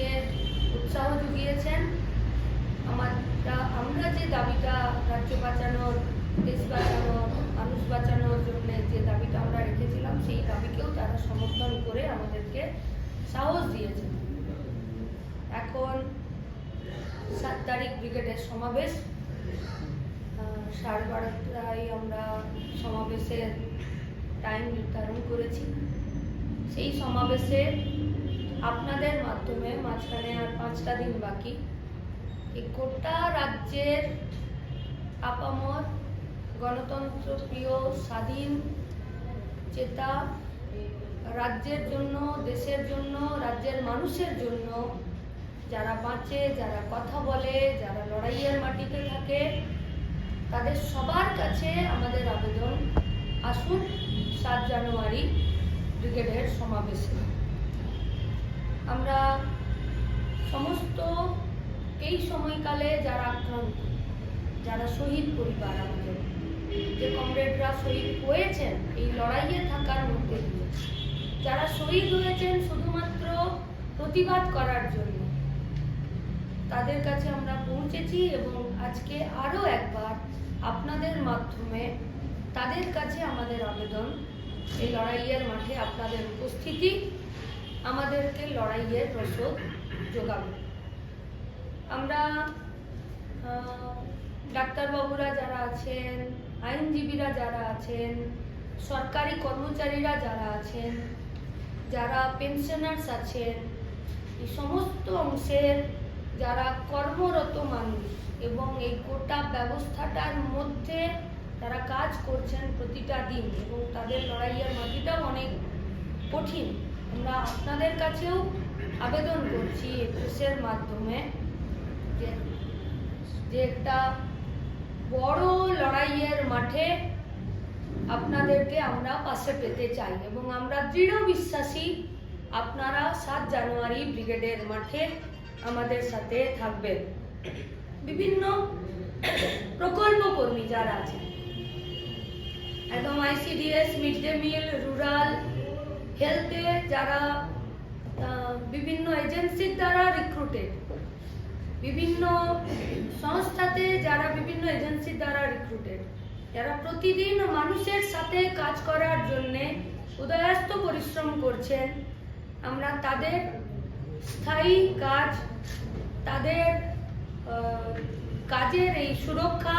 আমাদেরকে উৎসাহ জুগিয়েছেন আমরা আমরা যে দাবিটা রাজ্য বাঁচানোর, দেশ বাঁচানোর, মানুষ বাঁচানোর জন্য যে দাবিটা আমরা রেখেছিলাম, সেই দাবিকেও তারা সমর্থন করে আমাদেরকে সাহস দিয়েছেন। এখন সাত তারিখ ব্রিগেডের সমাবেশ। সাড়ে বারোটায় আমরা সমাবেশের টাইম নির্ধারণ করেছি। সেই সমাবেশে আপনাদের মাধ্যমে মাঝখানে আর পাঁচটা দিন বাকি। এই গোটা রাজ্যের আপামর গণতন্ত্র প্রিয়, স্বাধীন, চেতা, রাজ্যের জন্য, দেশের জন্য, রাজ্যের মানুষের জন্য যারা বাঁচে, যারা কথা বলে, যারা লড়াইয়ের মাটিতে থাকে, তাদের সবার কাছে আমাদের আবেদন, আসুন সাত জানুয়ারি ব্রিগেডের সমাবেশে। আমরা সমস্ত এই সময়কালে যারা আক্রান্ত, যারা শহীদ পরিবার আমাদের, যে কমরেডরা শহীদ হয়েছেন, এই লড়াইয়ে থাকার মধ্যে দিয়ে, যারা শহীদ হয়েছেন শুধুমাত্র প্রতিবাদ করার জন্য, তাদের কাছে আমরা পৌঁছেছি এবং আজকে আরও একবার আপনাদের মাধ্যমে তাদের কাছে আমাদের আবেদন, এই লড়াইয়ের মাঠে আপনাদের উপস্থিতি আমাদেরকে লড়াইয়ের রসদ যোগাবে আমরা ডাক্তারবাবুরা যারা আছেন, আইনজীবীরা যারা আছেন, সরকারি কর্মচারীরা যারা আছেন, যারা পেনশনার্স আছেন, এই সমস্ত অংশের যারা কর্মরত মানুষ এবং এই গোটা ব্যবস্থাটার মধ্যে তারা কাজ করছেন প্রতিটা দিন এবং তাদের লড়াইয়ের মাটিটাও অনেক কঠিন। আমরা আপনাদের কাছেও আবেদন করছি একুশের মাধ্যমে যে যে একটা বড় লড়াইয়ের মাঠে আপনাদেরকে আমরা পাশে পেতে চাই এবং আমরা দৃঢ় বিশ্বাসী আপনারা সাত জানুয়ারি ব্রিগেডের মাঠে আমাদের সাথে থাকবেন। বিভিন্ন প্রকল্প কর্মী যারা আছেন, একদম ICDS mid day meal rural হেলথে যারা বিভিন্ন এজেন্সির দ্বারা রিক্রুটেড বিভিন্ন সংস্থাতে যারা বিভিন্ন এজেন্সির দ্বারা রিক্রুটেড যারা প্রতিদিন মানুষের সাথে কাজ করার জন্যে উদয়াস্ত পরিশ্রম করছেন, আমরা তাদের স্থায়ী কাজ, তাদের কাজের এই সুরক্ষা,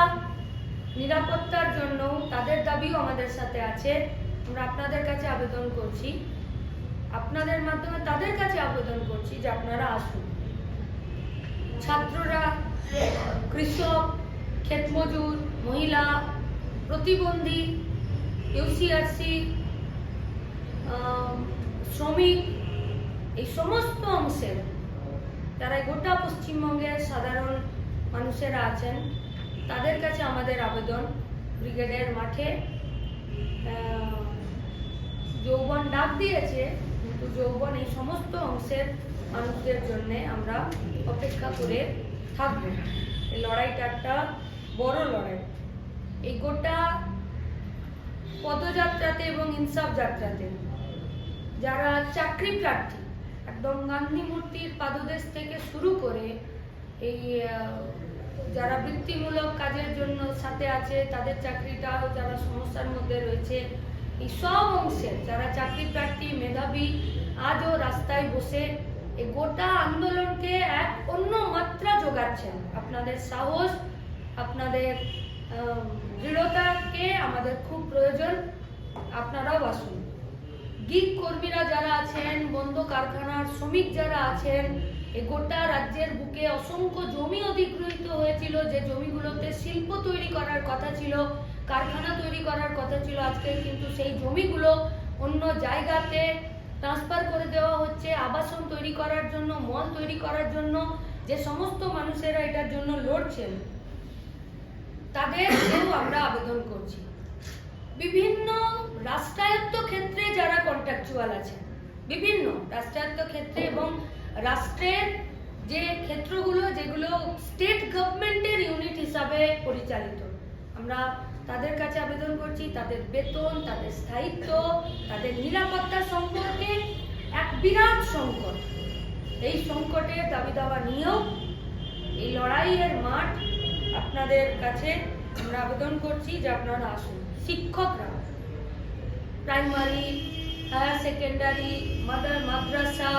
নিরাপত্তার জন্য তাদের দাবিও আমাদের সাথে আছে। আমরা আপনাদের কাছে আবেদন করছি। আপনাদের মাধ্যমে তাদের কাছে আবেদন করছি যে আপনারা আসুন। ছাত্ররা, কৃষক, ক্ষেতমজুর, মহিলা, প্রতিবন্ধী ইউসিআরসি শ্রমিক, এই সমস্ত অংশের, যারা গোটা পশ্চিমবঙ্গের সাধারণ মানুষেরা আছেন, তাদের কাছে আমাদের আবেদন ব্রিগেডের মাঠে যৌবন ডাক দিয়েছে। যৌবন, এই সমস্ত অংশের মানুষদের জন্য আমরা অপেক্ষা করে থাকব। লড়াইটা একটা বড় লড়াই। এই গোটা পদযাত্রাতে এবং ইনসাফ যাত্রাতে যারা চাকরি প্রার্থী, একদম গান্ধী মূর্তির পাদদেশ থেকে শুরু করে এই যারা বৃত্তিমূলক কাজের জন্য সাথে আছে, তাদের চাকরিটাও, যারা সমস্যার মধ্যে রয়েছে এই সব অংশের যারা চাকরি প্রার্থী, মেধাবী, আজও রাস্তায় বসে এই গোটা আন্দোলনকে এক অন্য মাত্রা যোগাচ্ছেন। আপনাদের সাহস, আপনাদের দৃঢ়তাকে আমাদের খুব প্রয়োজন। আপনারাও আসুন। গিগ কর্মীরা যারা আছেন, বন্ধ কারখানার শ্রমিক যারা আছেন, এই গোটা রাজ্যের বুকে অসংখ্য জমি অধিগৃহীত হয়েছিল। যে জমিগুলোতে শিল্প তৈরি করার কথা ছিল কারখানা তৈরি করার কথা ছিল আজকে, কিন্তু সেই জমিগুলো অন্য জায়গাতে ট্রান্সফার করে দেওয়া হচ্ছে, আবাসন তৈরি করার জন্য, মল তৈরি করার জন্য, যে সমস্ত মানুষেরা এটার জন্য লড়ছেন তাদেরকেও আমরা আবেদন করছি। বিভিন্ন রাষ্ট্রায়ত্ত ক্ষেত্রে যারা কন্ট্রাকচুয়াল আছেন, বিভিন্ন রাষ্ট্রায়ত্ত ক্ষেত্রে এবং রাষ্ট্রের যে ক্ষেত্রগুলো যেগুলো স্টেট গভর্নমেন্টের ইউনিট হিসাবে পরিচালিত, আমরা তাদের কাছে আবেদন করছি, তাদের বেতন, তাদের স্থায়িত্ব, তাদের নিরাপত্তা সম্পর্কে এক বিরাট সংকট। এই সংকটের দাবি দাওয়া নিয়েও এই লড়াইয়ের মাঠ আপনাদের কাছে আমরা আবেদন করছি যে আপনারা আসুন। শিক্ষকরা, প্রাইমারি, হায়ার সেকেন্ডারি, মাদার, মাদ্রাসা,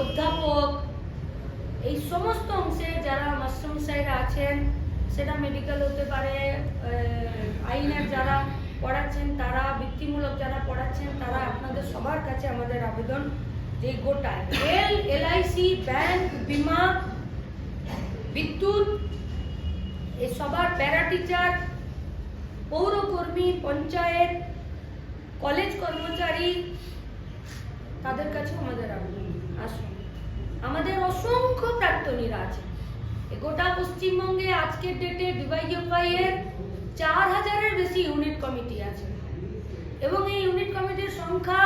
অধ্যাপক, এই সমস্ত অংশে যারা মাস্টার মশাইরা আছেন সেটা মেডিকেল হতে পারে আইনের যারা পড়াচ্ছেন, তারা বৃত্তিমূলক যারা পড়াচ্ছেন, তারা আপনাদের সবার কাছে আমাদের আবেদন যে গোটায়। রেল এলআইসি ব্যাংক বিমা, বিদ্যুৎ, এ সবার প্যারা টিচার পৌরকর্মী, পঞ্চায়েত কলেজ কর্মচারী, তাদের কাছে আমাদের আবেদন। আসুন। আমাদের অসংখ্য প্রাক্তনীরা আছে গোটা পশ্চিমবঙ্গে আজকের ডেটে ডিওয়াইএফআই এর চার হাজারের বেশি ইউনিট কমিটি আছে। এবং এই ইউনিট কমিটির সংখ্যা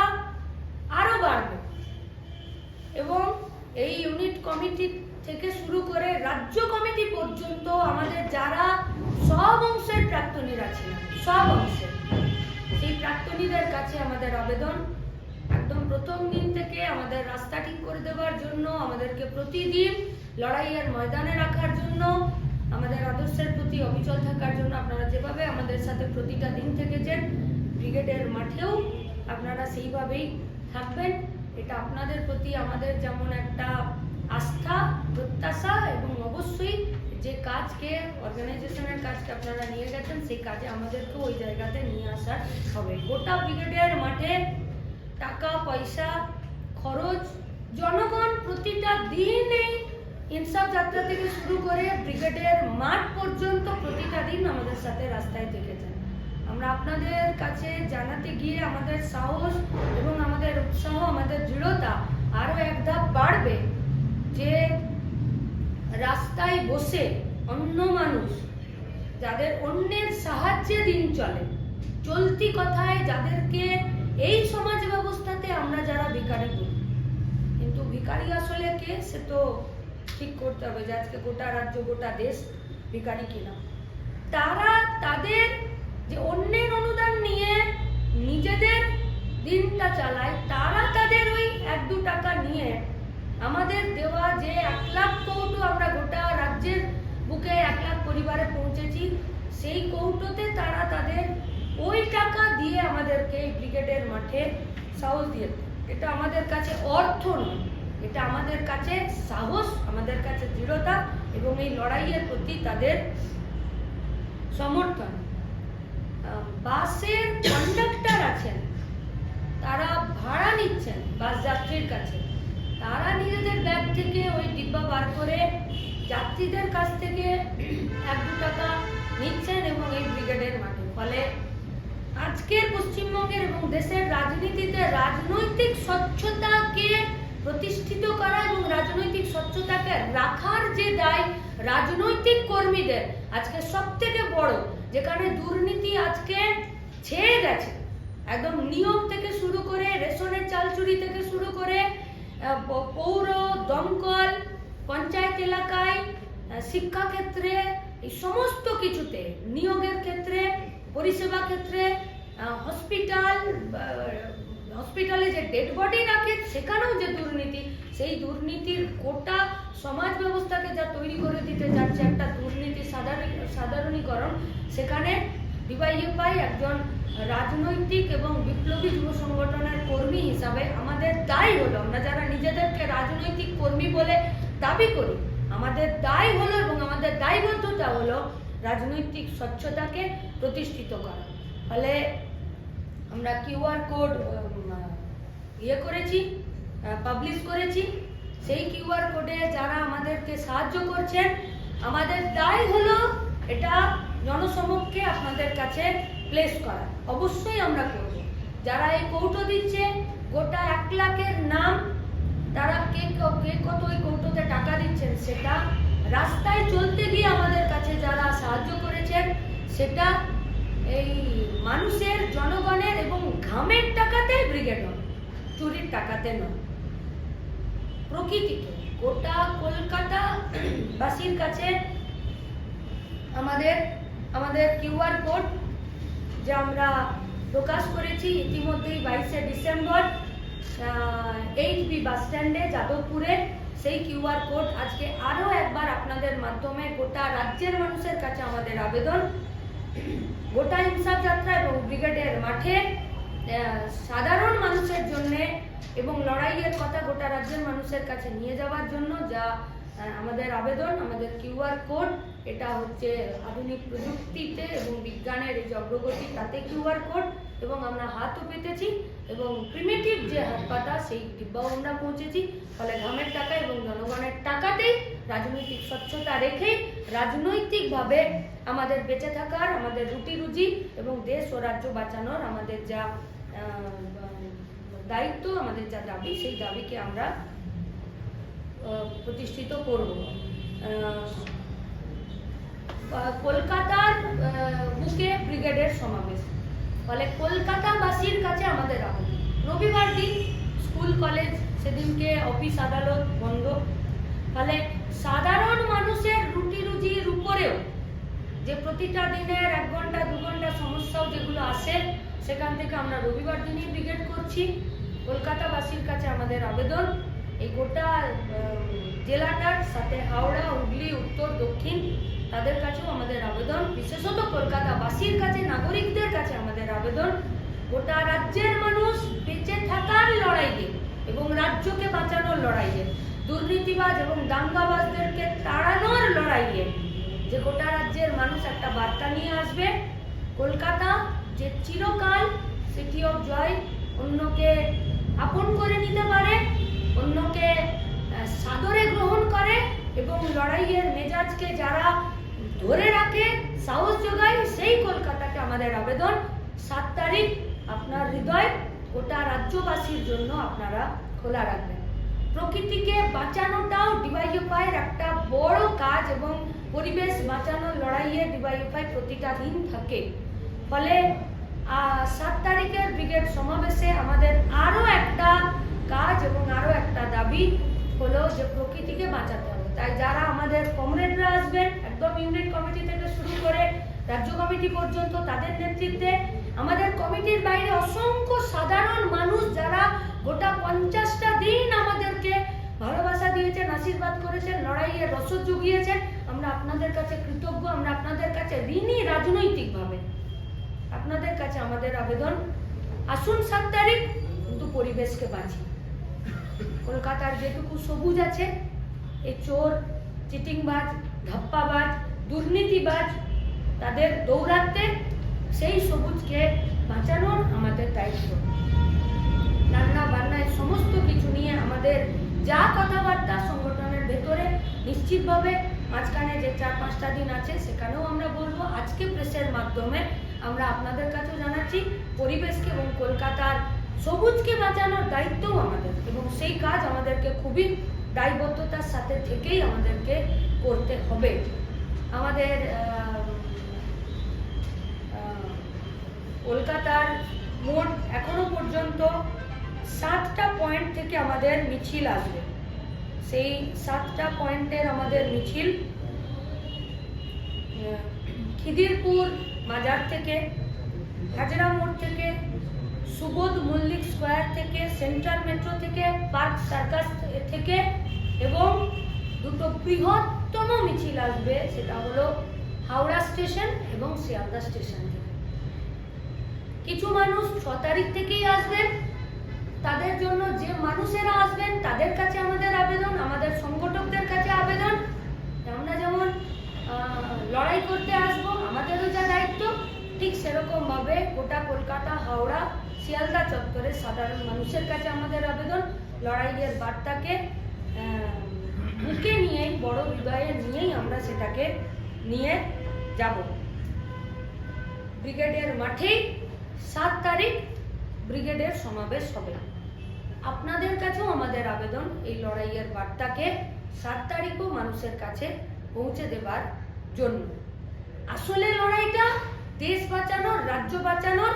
আরও বাড়বে। এবং এই ইউনিট কমিটি থেকে শুরু করে রাজ্য কমিটি পর্যন্ত আমাদের যারা সব অংশের প্রাক্তনীরা ছিলেন, সব অংশের, সেই প্রাক্তনীদের কাছে আমাদের আবেদন। প্রথম দিন থেকে আমাদের রাস্তা ঠিক করে দেওয়ার জন্য, আমাদেরকে প্রতিদিন লড়াইয়ের ময়দানে রাখার জন্য, আমাদের আদর্শের প্রতি অবিচল থাকার জন্য আপনারা যেভাবে আমাদের সাথে প্রতিটা দিন থেকেছেন ব্রিগেডের মাঠেও আপনারা সেইভাবেই থাকবেন। এটা আপনাদের প্রতি আমাদের যেমন একটা আস্থা, প্রত্যাশা এবং অবশ্যই যে কাজকে অর্গানাইজেশনের কাজকে আপনারা নিয়ে গেছেন, সেই কাজে আমাদেরকেও ওই জায়গাতে নিয়ে আসার হবে। গোটা ব্রিগেডের মাঠে টাকা, পয়সা, খরচ, জনগণ প্রতিটা দিন এই ইনসাফ যাত্রা থেকে শুরু করে ব্রিগেডের মাঠ পর্যন্ত প্রতিটা দিন আমাদের সাথে রাস্তায় থেকেছেন। আমরা আপনাদের কাছে জানাতে গিয়ে আমাদের সাহস এবং আমাদের উৎসাহ, আমাদের দৃঢ়তা আরও এক ধাপ বাড়বে যে রাস্তায় বসে অন্য মানুষ যাদের অন্যের সাহায্যে দিন চলে, চলতি কথায় যাদেরকে এই সমাজ ব্যবস্থাতে আমরা যারা ভিখারি বলি কিন্তু ভিখারি আসলে কে? সে তো ঠিক করতে হবে যে আজকে গোটা রাজ্য, গোটা দেশ ভিখারি কিনা। তারা তাদের যে অন্যের অনুদান নিয়ে নিজেদের দিনটা চালায়, তারা তাদের ওই এক দু টাকা নিয়ে আমাদের দেওয়া যে এক লাখ কৌটো আমরা গোটা রাজ্যের বুকে এক লাখ পরিবারে পৌঁছেছি, সেই কৌটোতে তারা তাদের ওই টাকা দিয়ে আমাদেরকে এই ব্রিগেডের মাঠে সাহস দিয়ে এটা আমাদের কাছে অর্থ নয়। এটা আমাদের কাছে সাহস, আমাদের কাছে দৃঢ়তা এবং এই লড়াইয়ের প্রতি তাদের সমর্থন। বাসের কন্ডাক্টর আছেন, তারা ভাড়া নিচ্ছেন বাস যাত্রীর কাছে। তারা নিজেদের ব্যাগ থেকে ওই ডিব্বা বার করে যাত্রীদের কাছ থেকে এক দু টাকা নিচ্ছেন এবং এই ব্রিগেডের মাঠে। ফলে আজকের পশ্চিমবঙ্গের এবং দেশের রাজনীতিতে রাজনৈতিক স্বচ্ছতাকে প্রতিষ্ঠিত করা এবং রাজনৈতিক স্বচ্ছতাকে রাখার যে দায় রাজনৈতিক কর্মীদের, আজকে সব থেকে বড়, যেখানে দুর্নীতি আজকে ছেয়ে গেছে। একদম নিয়োগ থেকে শুরু করে, রেশনের চাল চুরি থেকে শুরু করে পৌর, দমকল, পঞ্চায়েত এলাকায় শিক্ষাক্ষেত্রে, এই সমস্ত কিছুতে, নিয়োগের ক্ষেত্রে পরিষেবা ক্ষেত্রে হসপিটাল হসপিটালে যে ডেড বডি রাখে, সেখানেও যে দুর্নীতি, সেই দুর্নীতির গোটা সমাজ ব্যবস্থাকে যা তৈরি করে দিতে যাচ্ছে একটা দুর্নীতি সাধারণ, সাধারণীকরণ, সেখানে ডিওয়াইএফআই একজন রাজনৈতিক এবং বিপ্লবী যুব সংগঠনের কর্মী হিসাবে আমাদের দায় হলো। আমরা যারা নিজেদেরকে রাজনৈতিক কর্মী বলে দাবি করি, আমাদের দায় হলো এবং আমাদের দায়বদ্ধতা হলো রাজনৈতিক স্বচ্ছতাকে প্রতিষ্ঠিত করা। ফলে আমরা কিউআর কোড ইয়ে করেছি পাবলিশ করেছি। সেই কিউআর কোডে যারা আমাদেরকে সাহায্য করছেন, আমাদের দায় হলো এটা জনসমক্ষে আপনাদের কাছে প্লেস করা। অবশ্যই আমরা করব। যারা এই কৌটো দিচ্ছে, গোটা এক লাখের নাম, তারা কে কে কত ওই কৌটোতে টাকা দিচ্ছেন সেটা রাস্তায় চলতে গিয়ে আমাদের কাছে যারা সাহায্য করেছেন, সেটা এই মানুষের, জনগণের এবং ঘামের টাকাতে ব্রিগেড নয় চুরির টাকাতে নয়। প্রকৃতিতে গোটা কলকাতা বাসীর কাছে আমাদের আমাদের কিউআর কোড যে আমরা প্রকাশ করেছি ইতিমধ্যেই বাইশে ডিসেম্বর এইচ বি বাস স্ট্যান্ডে যাদবপুরে সেই কিউআর কোড আজকে আরও একবার আপনাদের মাধ্যমে গোটা রাজ্যের মানুষের কাছে আমাদের আবেদন। গোটা হিংসা যাত্রা এবং ব্রিগেডের মাঠে সাধারণ মানুষের জন্যে এবং লড়াইয়ের কথা গোটা রাজ্যের মানুষের কাছে নিয়ে যাওয়ার জন্য যা আমাদের আবেদন, আমাদের কিউআর কোড এটা হচ্ছে আধুনিক প্রযুক্তিতে এবং বিজ্ঞানের যে অগ্রগতি, তাতে কিউআর কোড এবং আমরা হাতও পেতেছি এবং প্রিমেটিভ যে হাত পাতা সেই ডিব্বাও আমরা পৌঁছেছি। ফলে ঘামের টাকা এবং জনগণের টাকাতেই রাজনৈতিক স্বচ্ছতা রেখেই রাজনৈতিকভাবে আমাদের বেঁচে থাকার, আমাদের রুটি রুজি এবং দেশ ও রাজ্য বাঁচানোর আমাদের যা দায়িত্ব, আমাদের যা দাবি, সেই দাবিকে আমরা প্রতিষ্ঠিত করব। কলকাতার বুকে ব্রিগেডের সমাবেশ। ফলে কলকাতাবাসীর কাছে আমাদের আবেদন রবিবার দিন স্কুল, কলেজ সেদিনকে অফিস, আদালত বন্ধ। ফলে সাধারণ মানুষের রুটি রুজির উপরেও যে প্রতিটা দিনের এক ঘণ্টা, দু ঘণ্টা সমস্যাও যেগুলো আসে, সেখান থেকে আমরা রবিবার দিনই ব্রিগেড করছি। কলকাতাবাসীর কাছে আমাদের আবেদন। এই গোটা জেলাটার সাথে হাওড়া, হুগলি, উত্তর, দক্ষিণ তাদের কাছেও আমাদের আবেদন। বিশেষত কলকাতাবাসীর কাছে, নাগরিকদের কাছে আমাদের আবেদন। গোটা রাজ্যের মানুষ বেঁচে থাকার লড়াইয়ে এবং রাজ্যকে বাঁচানোর লড়াইয়ে, দুর্নীতিবাজ এবং দাঙ্গাবাজদেরকে তাড়ানোর লড়াইয়ে যে গোটা রাজ্যের মানুষ একটা বার্তা নিয়ে আসবে, কলকাতা যে চিরকাল সিটি অফ জয় অন্যকে আপন করে নিতে পারে, অন্যকে সাদরে গ্রহণ করে এবং লড়াইয়ের মেজাজকে যারা ধরে রাখে, সাহস যোগায়, সেই কলকাতাকে আমাদের আবেদন। সাত তারিখ আপনার হৃদয় গোটা রাজ্যবাসীর জন্য আপনারা খোলা রাখবেন। প্রকৃতিকে বাঁচানোটাও ডিওয়াইএফআইয়ের একটা বড় কাজ এবং পরিবেশ বাঁচানোর লড়াইয়ে ডিওয়াইএফআই প্রতিটা দিন থাকে। ফলে সাত তারিখের ব্রিগেড সমাবেশে আমাদের আরও একটা কাজ এবং আরও একটা দাবি হলো যে প্রকৃতিকে বাঁচাতে হবে। তাই যারা আমাদের কমরেডরা আসবেন একদম ইউনিট কমিটি থেকে শুরু করে রাজ্য কমিটি পর্যন্ত তাদের নেতৃত্বে আমাদের কমিটির বাইরে অসংখ্য সাধারণ মানুষ যারা গোটা পঞ্চাশটা দিন আমাদেরকে ভালোবাসা দিয়েছেন, আশীর্বাদ করেছেন, লড়াইয়ের রসদ জুগিয়েছেন, আমরা আপনাদের কাছে কৃতজ্ঞ, আমরা আপনাদের কাছে ঋণী রাজনৈতিকভাবে আপনাদের কাছে আমাদের আবেদন। আসুন সাত তারিখ, কিন্তু পরিবেশকে বাঁচি। কলকাতার যেটুকু সবুজ আছে, এই চোর, চিটিংবাজ ধাপ্পাবাজ, দুর্নীতিবাজ, তাদের দৌড়াতে সেই সবুজকে বাঁচানোর আমাদের দায়িত্ব। রান্না বান্না এই সমস্ত কিছু নিয়ে আমাদের যা কথাবার্তা সংগঠনের ভেতরে নিশ্চিতভাবে মাঝখানে যে চার, পাঁচটা দিন আছে, সেখানেও আমরা বলব, আজকে প্রেসের মাধ্যমে আমরা আপনাদের কাছেও জানাচ্ছি, পরিবেশকে এবং কলকাতার সবুজকে বাঁচানোর দায়িত্বও আমাদের। এবং সেই কাজ আমাদেরকে খুবই দায়বদ্ধতার সাথে থেকেই আমাদেরকে করতে হবে। আমাদের কলকাতার মোট এখনও পর্যন্ত সাতটা পয়েন্ট থেকে আমাদের মিছিল আসবে। সেই সাতটা পয়েন্টের আমাদের মিছিল খিদিরপুর মাজার থেকে, হাজরা মোড় থেকে, সুবোধ মল্লিক স্কোয়ার থেকে, সেন্ট্রাল মেট্রো থেকে, পার্ক সার্কাস থেকে এবং দুটো বৃহত্তম মিছিল আসবে, সেটা হলো হাওড়া স্টেশন এবং শিয়ালদা স্টেশন কিছু মানুষ ছ তারিখ থেকেই আসবেন। তাদের জন্য যে মানুষেরা আসবেন, তাদের কাছে আমাদের আবেদন, আমাদের সংগঠকদের কাছে আবেদন। আমরা যেমন লড়াই করতে আসব, আমাদেরও যা দায়িত্ব, ঠিক সেরকম ভাবে গোটা কলকাতা, হাওড়া, শিয়ালদা চত্বরে সাধারণ মানুষের কাছে আমাদের আবেদন। লড়াইয়ের বার্তাকে বড় হৃদয়ে নিয়েই আমরা সেটাকে নিয়ে যাব। ব্রিগেডের মাঠেই সাত তারিখ ব্রিগেডের সমাবেশ হবে। আপনাদের কাছেও আমাদের আবেদন, এই লড়াইয়ের বার্তাকে সাত তারিখও মানুষের কাছে পৌঁছে দেবার জন্য। আসলে লড়াইটা দেশ বাঁচানোর, রাজ্য বাঁচানোর,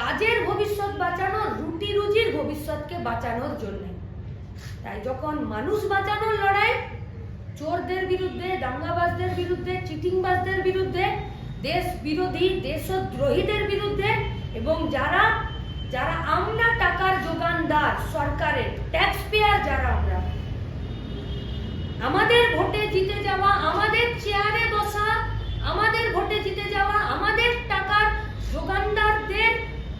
কাজের ভবিষ্যৎ বাঁচানোর, রুটি রুজির ভবিষ্যৎকে বাঁচানোর জন্য। তাই যখন মানুষ বাঁচানোর লড়াই চোরদের বিরুদ্ধে, দাঙ্গাবাজদের বিরুদ্ধে, চিটিংবাজদের বিরুদ্ধে, দেশ বিরোধী, দেশদ্রোহীদের বিরুদ্ধে, এবং যারা যারা আমরা টাকার যোগানদার সরকারের ট্যাক্স পেয়ার যারা আমরা, আমাদের ভোটে জিতে যাওয়া, আমাদের চেয়ারে বসা, আমাদের ভোটে জিতে যাওয়া, আমাদের টাকার যোগানদারদের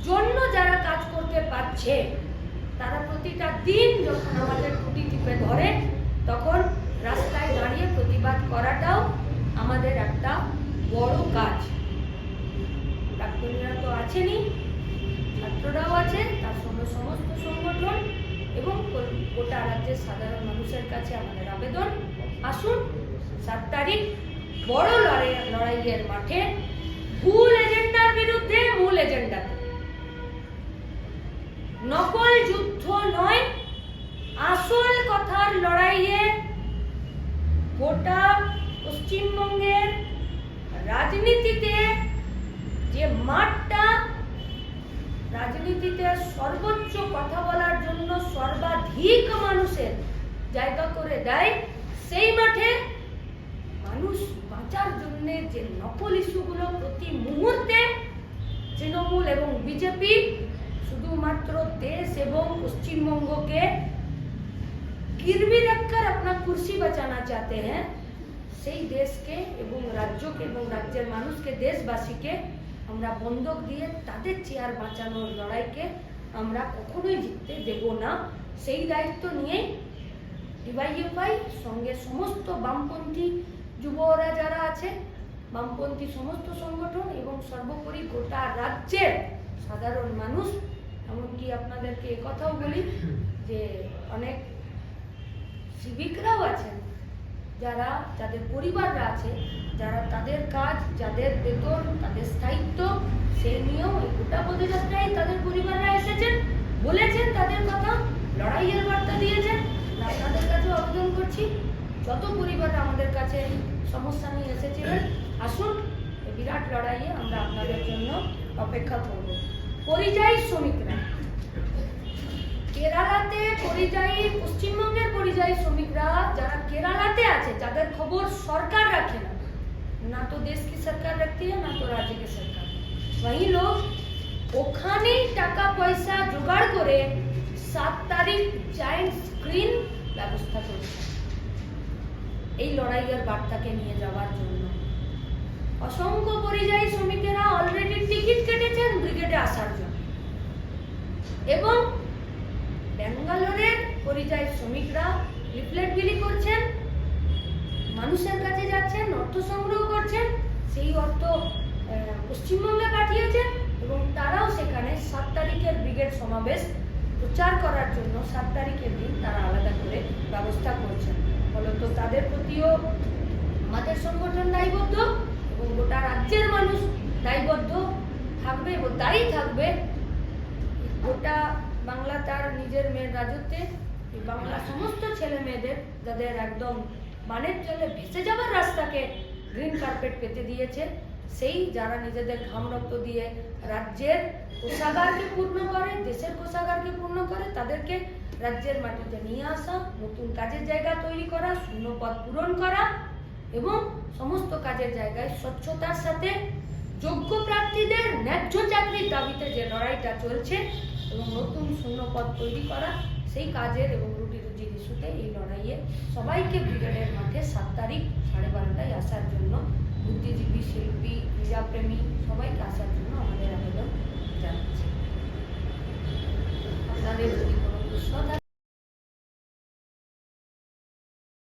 জন্য যারা কাজ করতে পারছে, তারা প্রতিটা দিন যখন আমাদের খুঁটি টিপে ধরে, তখন রাস্তায় দাঁড়িয়ে প্রতিবাদ করাটাও আমাদের একটা বড় কাজ। ডাক্তাররা তো আছেনই, ছাত্ররাও আছে, তার সঙ্গে সমস্ত সংগঠন এবং গোটা রাজ্যের সাধারণ মানুষের কাছে আমাদের আবেদন। আসুন, সাত তারিখ, বড় লড়াই লড়াইয়ের মাঠে ভুল এজেন্ডার বিরুদ্ধে মূল এজেন্ডা। নকল যুদ্ধ নয়, আসল কথার লড়াইয়ে গোটা পশ্চিমবঙ্গের রাজনীতিতে যে মাঠটা, রাজনীতিতে সর্বোচ্চ কথা বলার জন্য সর্বাধিক মানুষের জায়গা করে দেয়, সেই মাঠে মানুষ বাঁচার জন্য যে নকল ইস্যুগুলো প্রতি মুহূর্তে তৃণমূল এবং বিজেপি শুধুমাত্র দেশ এবং পশ্চিমবঙ্গকে गिरवी रखकर अपना कुर्सी बचाना चाहते हैं সেই দেশকে এবং রাজ্যকে এবং রাজ্যের মানুষকে দেশবাসীকে আমরা বন্ধক দিয়ে তাদের চেয়ার বাঁচানোর লড়াইকে আমরা কখনোই জিততে দেব না সেই দায়িত্ব নিয়ে ডিওয়াইএফআই সঙ্গে সমস্ত বামপন্থী যুবরা যারা আছে বামপন্থী সমস্ত সংগঠন এবং সর্বোপরি গোটা রাজ্যের সাধারণ মানুষ এমনকি আপনাদেরকে একথাও বলি যে অনেক সিভিকরাও আছেন। যারা, যাদের পরিবাররা আছে, যারা তাদের কাজ, যাদের বেতন, তাদের স্থায়িত্ব সেই নিয়েও এই গোটা পদযাত্রায় তাদের পরিবাররা এসেছেন, বলেছেন তাদের কথা, লড়াইয়ের বার্তা দিয়েছেন। আপনাদের কাছেও আবেদন করছি, যত পরিবাররা আমাদের কাছে সমস্যা নিয়ে এসেছিলেন আসুন বিরাট লড়াইয়ে আমরা আপনাদের জন্য অপেক্ষা করব। পরিযায়ী শ্রমিকরা। কেরালাতে পরিযায়ী পশ্চিমবঙ্গের পরিযায়ী শ্রমিকরা যারা কেরালাতে আছে, যাদের খবর সরকার রাখে না। না তো দেশ কি সরকার রাখতে হয়, না তো রাজ্য কে সরকার? वही লোক ওখানেই টাকা পয়সা জোগাড় করে সাত তারিখ জায়েন্ট স্ক্রিন ব্যবস্থা করছে। এই লড়াইয়ের বার্তাকে নিয়ে যাওয়ার জন্য। অসংখ্য পরিযায়ী শ্রমিকেরা অলরেডি টিকিট কেটেছেন ব্রিগেডে আসার জন্য। এবং ব্যাঙ্গালোরের পরিযায়ী শ্রমিকরা লিফলেট বিলি করছেন, মানুষের কাছে যাচ্ছেন, অর্থ সংগ্রহ করছেন, সেই অর্থ পশ্চিমবঙ্গে পাঠিয়েছেন এবং তারাও সেখানে সাত তারিখের ব্রিগেড সমাবেশ প্রচার করার জন্য সাত তারিখের দিন তারা আলাদা করে ব্যবস্থা করছেন। ফলত তাদের প্রতিও আমাদের সংগঠন দায়বদ্ধ এবং গোটা রাজ্যের মানুষ দায়বদ্ধ থাকবে এবং দায়ী থাকবে। গোটা বাংলা তার নিজের মেয়ের রাজত্বে বাংলা সমস্ত ছেলে মেয়েদের যাদের একদম মানের জলে ভেসে যাওয়ার রাস্তাকে গ্রিন কার্পেট পেতে দিয়েছে, সেই যারা নিজেদের ঘাম রক্ত দিয়ে রাজ্যের কোষাগারকে পূর্ণ করে, দেশের কোষাগারকে পূর্ণ করে, তাদেরকে রাজ্যের মাটিতে নিয়ে আসা, নতুন কাজের জায়গা তৈরি করা, শূন্য পদ পূরণ করা এবং সমস্ত কাজের জায়গায় স্বচ্ছতার সাথে যোগ্য প্রার্থীদের ন্যায্য চাকরির দাবিতে যে লড়াইটা চলছে এবং নতুন শূন্য পদ তৈরি করা সেই কাজের এবং রুটি রুজির ইস্যুতে এই লড়াইয়ে সবাইকে ব্রিগেডের মাঠে সাত তারিখ সাড়ে বারোটায় আসার জন্য বুদ্ধিজীবী, শিল্পী, ক্রীড়াপ্রেমী সবাইকে আসার জন্য আমাদের আবেদন জানাচ্ছি। আপনাদের যদি কোনো প্রশ্ন থাকে